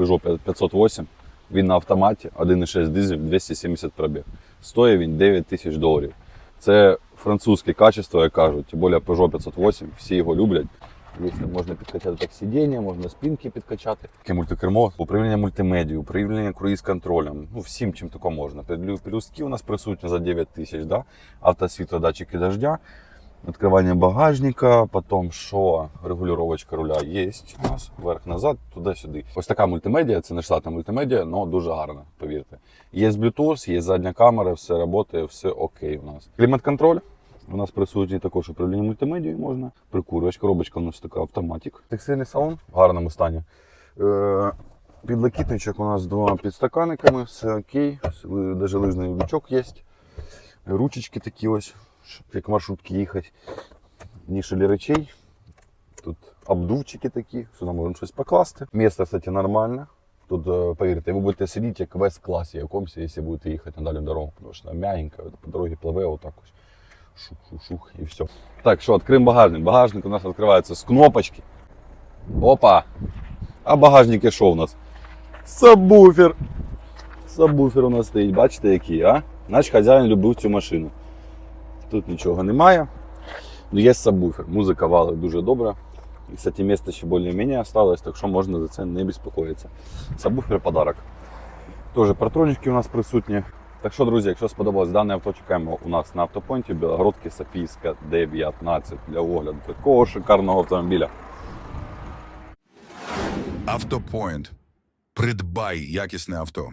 Peugeot 508. Він на автоматі, 1,6 дизель, 270 пробіг. Стоїть він 9 тисяч доларів. Це французьке качество, як кажуть, тим більше Peugeot 508, всі його люблять. Якщо можна підкачати так сидіння, можна спинки підкачати. Таке мультикермо, управління мультимедією, управління круїз-контролем. Ну, всім чим тако можна. Пелюстки у нас присутні за 9 тисяч, да? автосвітлодатчики дождя, відкривання багажника, потім що регулювачка руля є у нас, вверх-назад, туди-сюди. Ось така мультимедіа, це не штатна мультимедіа, але дуже гарна, повірте. Є Bluetooth, є задня камера, все працює, все окей у нас. Клімат-контроль. У нас присутній також управління мультимедією можна. Прикурювач, коробочка у нас така автоматик. Текстильний салон в гарному стані. Е, Підлокітничок у нас з двома підстаканниками, все окей. Навіть лижний лючок є. Ручечки такі ось, щоб як маршрутки їхати. Ніша речей. Тут обдувчики такі, сюди можемо щось покласти. Місце, кстати, нормальне. Тут, е, повірте, ви будете сидіти як в С-класі якомусь, якщо будете їхати на дальню дорогу. Тому що вона м'ягенька, по дорозі пливе отак ось. Шух-шух-шух і все. Так, що, відкриємо багажник. Багажник у нас відкривається з кнопочки. Опа! А багажники що у нас? Сабвуфер. Сабвуфер у нас стоїть, бачите, який, а? Наш хазяїн любив цю машину. Тут нічого немає. Ну, є сабвуфер. Музика валить дуже добре. І, кстати, місце ще більш-менш осталось, так що можна за це не безпокоїтися. Сабвуфер подарок. Теж партронички у нас присутні. Так що, друзі, якщо сподобалось дане авто, чекаємо у нас на автопойнті Білогородки Сапійська 19 для огляду такого шикарного автомобіля. Автопоінт. Придбай якісне авто.